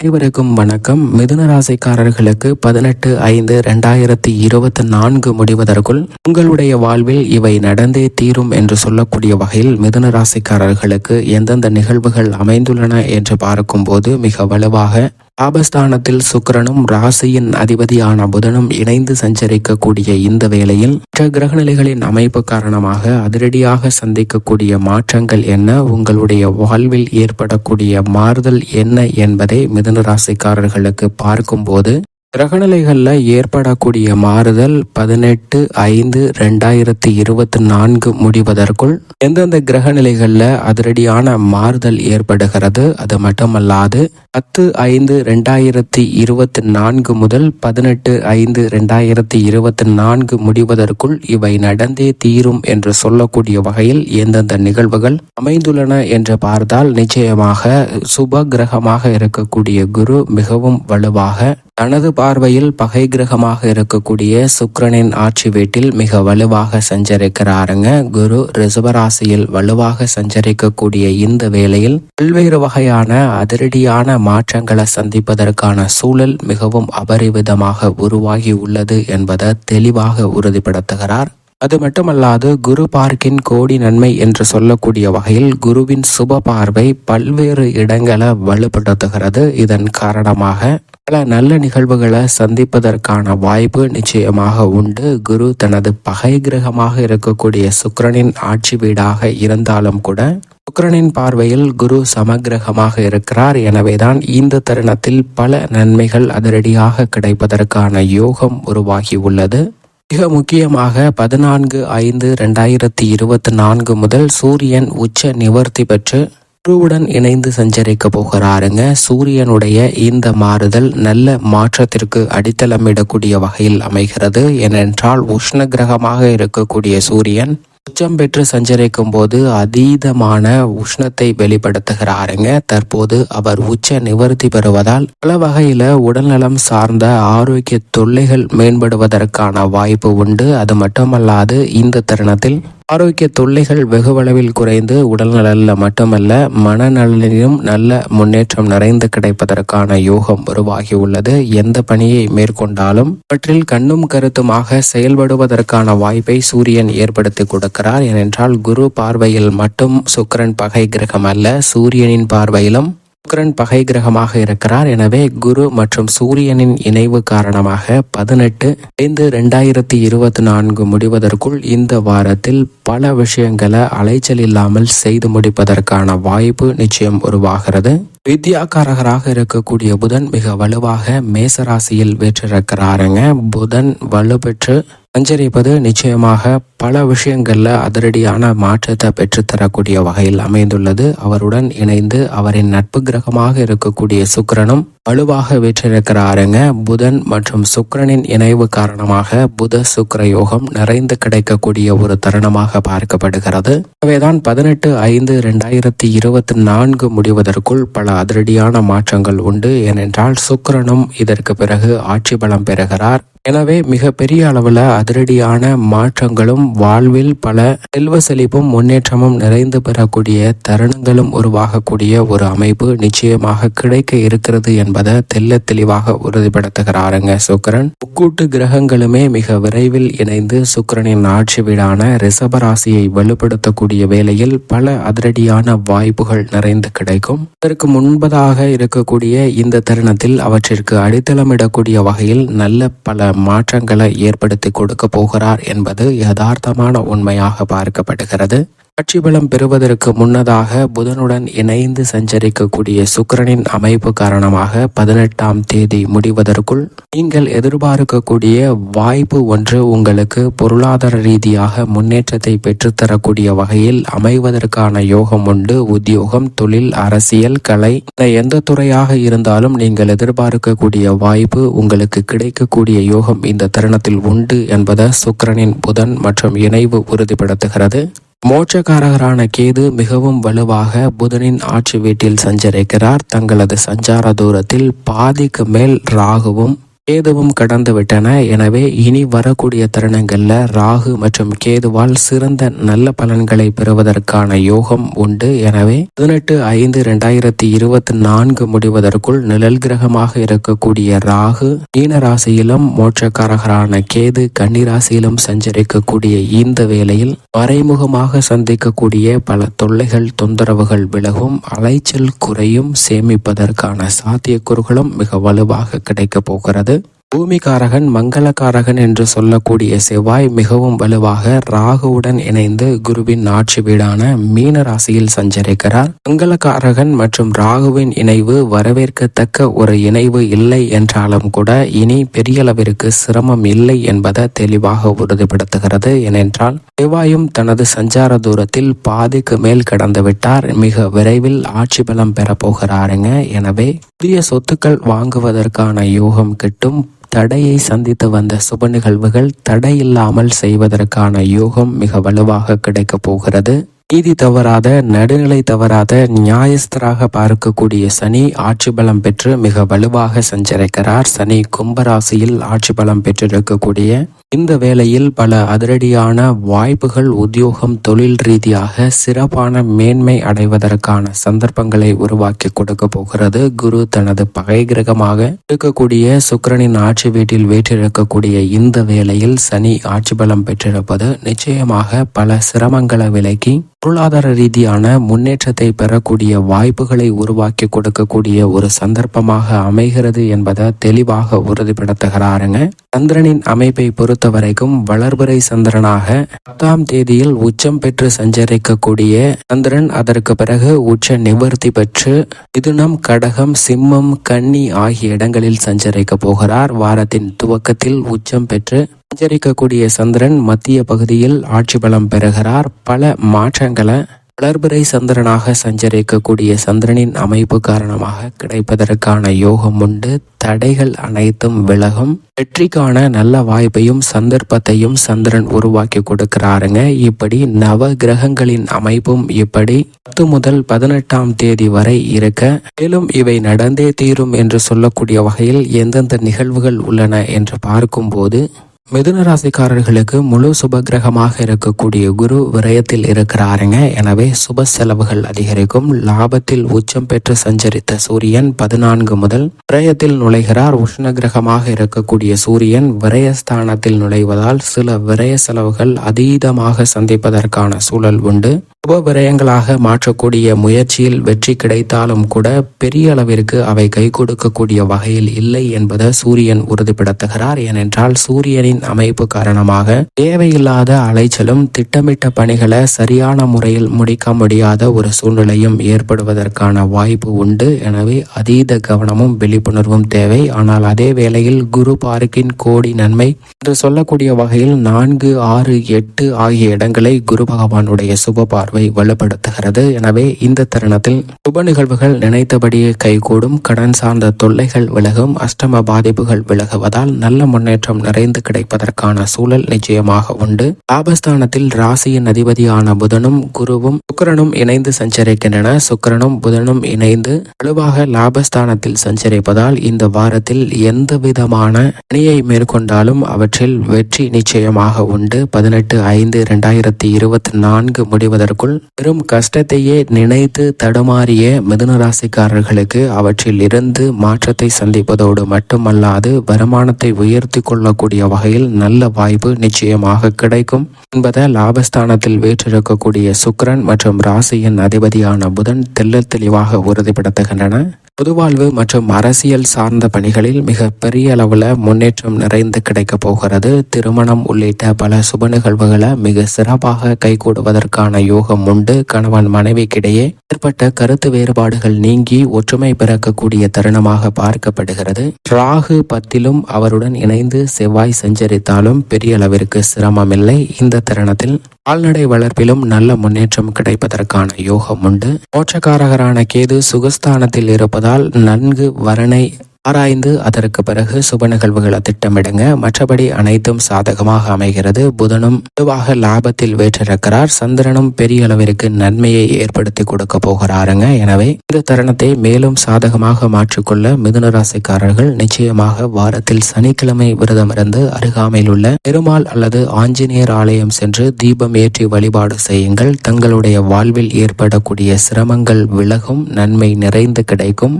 அனைவருக்கும் வணக்கம். மிதுன ராசிக்காரர்களுக்கு பதினெட்டு ஐந்து ரெண்டாயிரத்தி இருபத்தி நான்கு முடிவதற்குள் உங்களுடைய வாழ்வில் இவை நடந்தே தீரும் என்று சொல்லக்கூடிய வகையில் மிதுன ராசிக்காரர்களுக்கு எந்தெந்த நிகழ்வுகள் அமைந்துள்ளன என்று பார்க்கும்போது மிக வலுவாக ஆபஸ்தானத்தில் சுக்கரனும் ராசியின் அதிபதியான புதனும் இணைந்து சஞ்சரிக்கக்கூடிய இந்த வேளையில் மற்ற கிரகநிலைகளின் அமைப்பு காரணமாக அதிரடியாக சந்திக்கக்கூடிய மாற்றங்கள் என்ன? உங்களுடைய வாழ்வில் ஏற்படக்கூடிய மாறுதல் என்ன என்பதை மிதுன ராசிக்காரர்களுக்கு பார்க்கும்போது கிரகநிலைகளில் ஏற்படக்கூடிய மாறுதல் பதினெட்டு ஐந்து ரெண்டாயிரத்தி இருபத்தி நான்கு முடிவதற்குள் எந்தெந்த கிரகநிலைகளில் அதிரடியான மாறுதல் ஏற்படுகிறது? அது மட்டுமல்லாது பத்து ஐந்து ரெண்டாயிரத்தி இருபத்தி நான்கு முதல் பதினெட்டு ஐந்து ரெண்டாயிரத்தி இருபத்தி நான்கு முடிவதற்குள் இவை நடந்தே தீரும் என்று சொல்லக்கூடிய வகையில் எந்தெந்த நிகழ்வுகள் அமைந்துள்ளன என்று பார்த்தால் நிச்சயமாக சுப கிரகமாக இருக்கக்கூடிய குரு மிகவும் வலுவாக தனது பார்வையில் பகை கிரகமாக இருக்கக்கூடிய சுக்கரனின் ஆட்சி வீட்டில் மிக வலுவாக சஞ்சரிக்கிறாருங்க. குரு ரிசவராசியில் வலுவாக சஞ்சரிக்கக்கூடிய இந்த வேளையில் பல்வேறு வகையான அதிரடியான மாற்றங்களை சந்திப்பதற்கான சூழல் மிகவும் அபரிவிதமாக உருவாகி உள்ளது என்பதை தெளிவாக உறுதிப்படுத்துகிறார். அது மட்டுமல்லாது குரு பார்க்கின் கோடி நன்மை என்று சொல்லக்கூடிய வகையில் குருவின் சுப பார்வை பல்வேறு இடங்களை வலுப்படுத்துகிறது. இதன் காரணமாக பல நல்ல நிகழ்வுகளை சந்திப்பதற்கான வாய்ப்பு நிச்சயமாக உண்டு. குரு தனது பகை கிரகமாக இருக்கக்கூடிய சுக்கரனின் ஆட்சி வீடாக இருந்தாலும் கூட சுக்கரனின் பார்வையில் குரு சமகிரகமாக இருக்கிறார். எனவேதான் இந்த தருணத்தில் பல நன்மைகள் அதிரடியாக கிடைப்பதற்கான யோகம் உருவாகி உள்ளது. மிக முக்கியமாக பதினான்கு ஐந்து ரெண்டாயிரத்தி இருபத்தி நான்கு முதல் சூரியன் உச்ச நிவர்த்தி பெற்று குருவுடன் இணைந்து சஞ்சரிக்க போகிறாருங்க. சூரியனுடைய இந்த மாறுதல் நல்ல மாற்றத்திற்கு அடித்தளமிடக்கூடிய வகையில் அமைகிறது. ஏனென்றால் உஷ்ண கிரகமாக இருக்கக்கூடிய சூரியன் உச்சம் பெற்று சஞ்சரிக்கும் போது அதீதமான உஷ்ணத்தை வெளிப்படுத்துகிறாருங்க. தற்போது அவர் உச்ச நிவர்த்தி பெறுவதால் பல வகையில உடல்நலம் சார்ந்த ஆரோக்கிய தொல்லைகள் மேம்படுவதற்கான வாய்ப்பு உண்டு. அது மட்டுமல்லாது இந்த தருணத்தில் ஆரோக்கிய தொல்லைகள் வெகுவளவில் குறைந்து உடல்நலில் மட்டுமல்ல மனநலனிலும் நல்ல முன்னேற்றம் நிறைந்து கிடைப்பதற்கான யோகம் உருவாகி உள்ளது எந்த பணியை மேற்கொண்டாலும் அவற்றில் கண்ணும் கருத்துமாக செயல்படுவதற்கான வாய்ப்பை சூரியன் ஏற்படுத்தி கொடுக்கிறார். ஏனென்றால் குரு பார்வையில் மட்டும் சுக்கரன் பகை கிரகம் அல்ல சூரியனின் பார்வையிலும் சுக்கரன் பகை கிரகமாக இருக்கிறார். எனவே குரு மற்றும் சூரியனின் இணைவு காரணமாக பதினெட்டு ஐந்து ரெண்டாயிரத்தி இருபத்தி நான்கு முடிவதற்குள் இந்த வாரத்தில் பல விஷயங்களை அலைச்சல் இல்லாமல் செய்து முடிப்பதற்கான வாய்ப்பு நிச்சயம் உருவாகிறது. வித்யாகாரகராக இருக்கக்கூடிய புதன் மிக வலுவாக மேசராசியில் வீற்றிருக்கிறாருங்க. புதன் வலுப்பெற்று சஞ்சரிப்பது நிச்சயமாக பல விஷயங்களில் அதிரடியான மாற்றத்தை பெற்றுத்தரக்கூடிய வகையில் அமைந்துள்ளது. அவருடன் இணைந்து அவரின் நட்பு கிரகமாக இருக்கக்கூடிய சுக்கரனும் வலுவாக வீற்றிருக்கிறாருங்க. புதன் மற்றும் சுக்கிரனின் இணைவு காரணமாக புத சுக்கர யோகம் நிறைந்து கிடைக்கக்கூடிய ஒரு தருணமாக பார்க்கப்படுகிறது. எனவேதான் பதினெட்டு ஐந்து ரெண்டாயிரத்தி இருபத்தி நான்கு முடிவதற்குள் பல அதிரடியான மாற்றங்கள் உண்டு. ஏனென்றால் சுக்கரனும் இதற்கு பிறகு ஆட்சி பலம் பெறுகிறார். எனவே மிக பெரிய அளவில் அதிரடியான மாற்றங்களும் வாழ்வில் பல செல்வ செழிப்பும் முன்னேற்றமும் நிறைந்து பெறக்கூடிய தருணங்களும் உருவாகக்கூடிய ஒரு அமைப்பு நிச்சயமாக கிடைக்க இருக்கிறது என்பதை தெல்ல தெளிவாக உறுதிப்படுத்துகிறாருங்க சுக்கரன். முக்கூட்டு கிரகங்களுமே மிக விரைவில் இணைந்து சுக்கரனின் ஆட்சி வீடான ரிசபராசியை வலுப்படுத்தக்கூடிய வேளையில் பல அதிரடியான வாய்ப்புகள் நிறைந்து கிடைக்கும். இதற்கு முன்பதாக இருக்கக்கூடிய இந்த தருணத்தில் அவற்றிற்கு அடித்தளமிடக்கூடிய வகையில் நல்ல பல மாற்றங்களை ஏற்படுத்தி கொடுக்க போகிறார் என்பது யதார்த்தமான உண்மையாக பார்க்கப்படுகிறது. ஆட்சி பலம் பெறுவதற்கு முன்னதாக புதனுடன் இணைந்து சஞ்சரிக்கக்கூடிய சுக்கரனின் அமைப்பு காரணமாக பதினெட்டாம் தேதி முடிவதற்குள் நீங்கள் எதிர்பார்க்கக்கூடிய வாய்ப்பு ஒன்று உங்களுக்கு பொருளாதார ரீதியாக முன்னேற்றத்தை பெற்றுத்தரக்கூடிய வகையில் அமைவதற்கான யோகம் உண்டு. உத்தியோகம் தொழில் அரசியல் கலை எந்த துறையாக இருந்தாலும் நீங்கள் எதிர்பார்க்கக்கூடிய வாய்ப்பு உங்களுக்கு கிடைக்கக்கூடிய யோகம் இந்த தருணத்தில் உண்டு என்பதை சுக்கரனின் புதன் மற்றும் இணைவு உறுதிப்படுத்துகிறது. மோட்சக்காரகரான கேது மிகவும் வலுவாக புதனின் ஆட்சி வீட்டில் சஞ்சரிக்கிறார். தங்களது சஞ்சார தூரத்தில் பாதிக்கு மேல் ராகுவும் கேதுவும் கடந்து விட்டன. எனவே இனி வரக்கூடிய தருணங்களில் ராகு மற்றும் கேதுவால் சிறந்த நல்ல பலன்களை பெறுவதற்கான யோகம் உண்டு. எனவே பதினெட்டு ஐந்து இரண்டாயிரத்தி இருபத்தி நான்கு முடிவதற்குள் நிழல் கிரகமாக இருக்கக்கூடிய ராகு மீன ராசியிலும் மோட்சக்காரகரான கேது கன்னிராசியிலும் சஞ்சரிக்கக்கூடிய இந்த வேளையில் மறைமுகமாக சந்திக்கக்கூடிய பல தொல்லைகள் தொந்தரவுகள் விலகும். அலைச்சல் குறையும். சேமிப்பதற்கான சாத்தியக்கூறுகளும் மிக வலுவாக கிடைக்கப் போகிறது. பூமிகாரகன் மங்களகாரகன் என்று சொல்லக்கூடிய செவ்வாய் மிகவும் வலுவாக ராகுவுடன் இணைந்து குருவின் ஆட்சி வீடான மீன ராசியில் சஞ்சரிக்கிறார். மங்களகாரகன் மற்றும் ராகுவின் இணைவு வரவேற்கத்தக்க ஒரு இணைவு இல்லை என்றாலும் கூட இனி பெரிய அளவிற்கு சிரமம் இல்லை என்பதை தெளிவாக உறுதிப்படுத்துகிறது. ஏனென்றால் செவ்வாயும் தனது சஞ்சார தூரத்தில் பாதிக்கு மேல் கடந்து விட்டார். மிக விரைவில் ஆட்சி பலம் பெறப்போகிறாருங்க எனவே புதிய சொத்துக்கள் வாங்குவதற்கான யோகம் கிட்டும் தடையை சந்தித்து வந்த சுப நிகழ்வுகள் தடையில்லாமல் செய்வதற்கான யோகம் மிக வலுவாக கிடைக்கப் போகிறது. நீதி தவறாத நடுநிலை தவறாத நியாயஸ்தராக பார்க்கக்கூடிய சனி ஆட்சி பலம் பெற்று மிக வலுவாக சஞ்சரிக்கிறார். சனி கும்பராசியில் ஆட்சி பலம் பெற்றிருக்கக்கூடிய இந்த வேளையில் பல அதிரடியான வாய்ப்புகள் உத்தியோகம் தொழில் ரீதியாக சிறப்பான மேன்மை அடைவதற்கான சந்தர்ப்பங்களை உருவாக்கி கொடுக்க போகிறது. குரு தனது பகை கிரகமாக இருக்கக்கூடிய சுக்கரனின் ஆட்சி வீட்டில் வீற்றிருக்கக்கூடிய இந்த வேளையில் சனி ஆட்சி பலம் பெற்றிருப்பது நிச்சயமாக பல சிரமங்களை விலக்கி பொருளாதார ரீதியான முன்னேற்றத்தை பெறக்கூடிய வாய்ப்புகளை உருவாக்கி கொடுக்கக்கூடிய ஒரு சந்தர்ப்பமாக அமைகிறது என்பதை தெளிவாக உறுதிப்படுத்துகிறாருங்க. சந்திரனின் அமைப்பை பொறுத்த வரைக்கும் வளர்புரை சந்திரனாக பத்தாம் தேதியில் உச்சம் பெற்று சஞ்சரிக்கக்கூடிய சந்திரன் அதற்கு பிறகு உச்ச நிவர்த்தி பெற்று மிதுனம் கடகம் சிம்மம் கன்னி ஆகிய இடங்களில் சஞ்சரிக்க போகிறார். வாரத்தின் துவக்கத்தில் உச்சம் பெற்று சஞ்சரிக்கக்கூடிய சந்திரன் மத்திய பகுதியில் ஆட்சி பலம் பெறுகிறார். பல மாற்றங்களை வளர்பிறை சந்திரனாக சஞ்சரிக்கக்கூடிய சந்திரனின் அமைப்பு காரணமாக கிடைப்பதற்கான யோகம் உண்டு. தடைகள் அனைத்தும் விலகும். வெற்றிக்கான நல்ல வாய்ப்பையும் சந்தர்ப்பத்தையும் சந்திரன் உருவாக்கி கொடுக்கிறாருங்க. இப்படி நவ கிரகங்களின் அமைப்பும் இப்படி பத்து முதல் பதினெட்டாம் தேதி வரை இருக்க மேலும் இவை நடந்தே தீரும் என்று சொல்லக்கூடிய வகையில் எந்தெந்த நிகழ்வுகள் உள்ளன என்று பார்க்கும்போது மிதுன ராசிக்காரர்களுக்கு முழு சுப கிரகமாக இருக்கக்கூடிய குரு விரயத்தில் இருக்கிறாருங்க. எனவே சுப செலவுகள் அதிகரிக்கும். லாபத்தில் உச்சம் பெற்று சஞ்சரித்த சூரியன் பதினான்கு முதல் விரயத்தில் நுழைகிறார். உஷ்ண கிரகமாக இருக்கக்கூடிய சூரியன் விரயஸ்தானத்தில் நுழைவதால் சில விரய செலவுகள் அதீதமாக சந்திப்பதற்கான சூழல் உண்டு. சுப விரயங்களாக மாற்றக்கூடிய முயற்சியில் வெற்றி கிடைத்தாலும் கூட பெரிய அளவிற்கு அவை கை கொடுக்கக்கூடிய வகையில் இல்லை என்பதை சூரியன் உறுதிப்படுத்துகிறார். ஏனென்றால் சூரியனின் அமைப்பு காரணமாக தேவையில்லாத அலைச்சலும் திட்டமிட்ட பணிகளை சரியான முறையில் முடிக்க முடியாத ஒரு சூழ்நிலையும் ஏற்படுவதற்கான வாய்ப்பு உண்டு. எனவே அதீத கவனமும் விழிப்புணர்வும் தேவை. ஆனால் அதே வேளையில் குரு பார்க்கின் கோடி நன்மை என்று சொல்லக்கூடிய வகையில் நான்கு ஆறு எட்டு ஆகிய இடங்களை குரு பகவானுடைய சுப பார்வை வலுப்படுத்துகிறது. எனவே இந்த தருணத்தில் சுப நிகழ்வுகள் நினைத்தபடியே கைகூடும். கடன் சார்ந்த தொல்லைகள் விலகும். அஷ்டம பாதிப்புகள் விலகுவதால் நல்ல முன்னேற்றம் நிறைந்து கிடைப்பதற்கான சூழல் நிச்சயமாக உண்டு. லாபஸ்தானத்தில் ராசியின் அதிபதியான புதனும் குருவும் சுக்கரனும் இணைந்து சஞ்சரிக்கின்றன. சுக்கிரனும் புதனும் இணைந்து வலுவாக லாபஸ்தானத்தில் சஞ்சரிப்பதால் இந்த வாரத்தில் எந்த விதமான பணியை மேற்கொண்டாலும் அவற்றில் வெற்றி நிச்சயமாக உண்டு. பதினெட்டு ஐந்து இரண்டாயிரத்தி இருபத்தி நான்கு முடிவதற்குள் பெரும் கஷ்டத்தையே நினைத்து தடுமாறிய மிதுன ராசிக்காரர்களுக்கு அவற்றில் இருந்து மாற்றத்தை சந்திப்பதோடு மட்டுமல்லாது வருமானத்தை உயர்த்தி கொள்ளக்கூடிய வகையில் நல்ல வாய்ப்பு நிச்சயமாக கிடைக்கும். என்பதை லாபஸ்தானத்தில் வீற்றிருக்கக்கூடிய சுக்ரன் மற்றும் ராசியின் அதிபதியான புதன் தெள்ளத் தெளிவாக உறுதிப்படுத்துகின்றன. பொதுவாழ்வு மற்றும் அரசியல் சார்ந்த பணிகளில் மிக பெரிய அளவுல முன்னேற்றம் நிறைந்து கிடைக்கப் போகிறது. திருமணம் உள்ளிட்ட பல சுப நிகழ்வுகளை மிக சிறப்பாக கைகூடுவதற்கான யோகம் உண்டு. கணவன் மனைவிக்கிடையே ஏற்பட்ட கருத்து வேறுபாடுகள் நீங்கி ஒற்றுமை பிறக்கக்கூடிய தருணமாக பார்க்கப்படுகிறது. ராகு பத்திலும் அவருடன் இணைந்து செவ்வாய் சஞ்சரித்தாலும் பெரிய அளவிற்கு சிரமமில்லை. இந்த தருணத்தில் கால்நடை வளர்ப்பிலும் நல்ல முன்னேற்றம் கிடைப்பதற்கான யோகம் உண்டு. மோட்சக்காரகரான கேது சுகஸ்தானத்தில் இருப்பது என்பதால் நன்கு வரணை ஆராய்ந்து அதற்கு பிறகு சுப நிகழ்வுகளை திட்டமிடுங்க. மற்றபடி அனைத்தும் சாதகமாக அமைகிறது. புதனும் பொதுவாக லாபத்தில் வேற்றிருக்கிறார். சந்திரனும் பெரிய அளவிற்கு நன்மையை ஏற்படுத்தி கொடுக்க போகிறாருங்க. எனவே இந்த தருணத்தை மேலும் சாதகமாக மாற்றிக்கொள்ள மிதுன ராசிக்காரர்கள் நிச்சயமாக வாரத்தில் சனிக்கிழமை விரதமிருந்து அருகாமையில் உள்ள பெருமாள் அல்லது ஆஞ்சநேயர் ஆலயம் சென்று தீபம் ஏற்றி வழிபாடு செய்யுங்கள். தங்களுடைய வாழ்வில் ஏற்படக்கூடிய சிரமங்கள் விலகும். நன்மை நிறைந்து கிடைக்கும்.